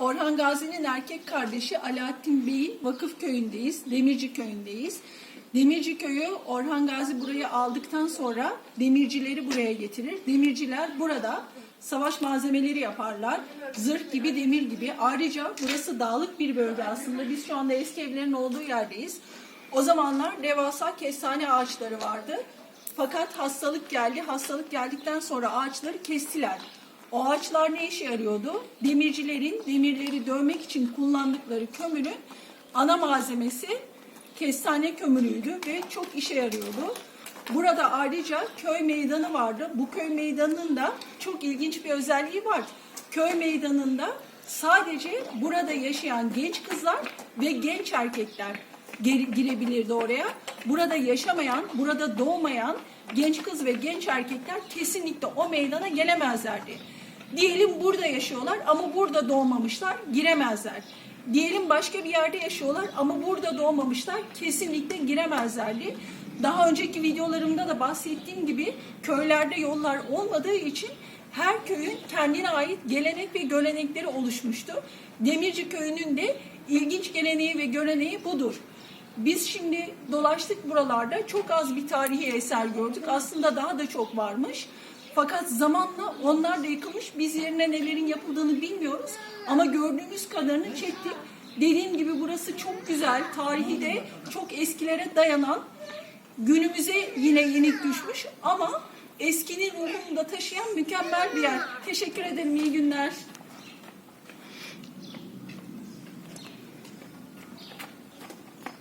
Orhan Gazi'nin erkek kardeşi Alaaddin Bey'in vakıf köyündeyiz, Demirci köyündeyiz. Demirci köyü Orhan Gazi burayı aldıktan sonra demircileri buraya getirir. Demirciler burada savaş malzemeleri yaparlar. Zırh gibi, demir gibi. Ayrıca burası dağlık bir bölge aslında. Biz şu anda eski evlerin olduğu yerdeyiz. O zamanlar devasa kestane ağaçları vardı. Fakat hastalık geldi. Hastalık geldikten sonra ağaçları kestiler. O ağaçlar ne işe yarıyordu? Demircilerin demirleri dövmek için kullandıkları kömürün ana malzemesi kestane kömürüydü ve çok işe yarıyordu. Burada ayrıca köy meydanı vardı. Bu köy meydanının da çok ilginç bir özelliği var. Köy meydanında sadece burada yaşayan genç kızlar ve genç erkekler gir- girebilirdi oraya. Burada yaşamayan, burada doğmayan genç kız ve genç erkekler kesinlikle o meydana gelemezlerdi. Diyelim burada yaşıyorlar ama burada doğmamışlar, giremezler. Diyelim başka bir yerde yaşıyorlar ama burada doğmamışlar, kesinlikle giremezlerdi. Daha önceki videolarımda da bahsettiğim gibi köylerde yollar olmadığı için her köyün kendine ait gelenek ve görenekleri oluşmuştu. Demirci köyünün de ilginç geleneği ve göreneği budur. Biz şimdi dolaştık buralarda çok az bir tarihi eser gördük. Aslında daha da çok varmış. Fakat zamanla onlar da yıkılmış. Biz yerine nelerin yapıldığını bilmiyoruz. Ama gördüğümüz kadarını çektik. Dediğim gibi burası çok güzel. Tarihi de çok eskilere dayanan günümüze yine yenik düşmüş ama eskinin ruhunu da taşıyan mükemmel bir yer. Teşekkür ederim. İyi günler.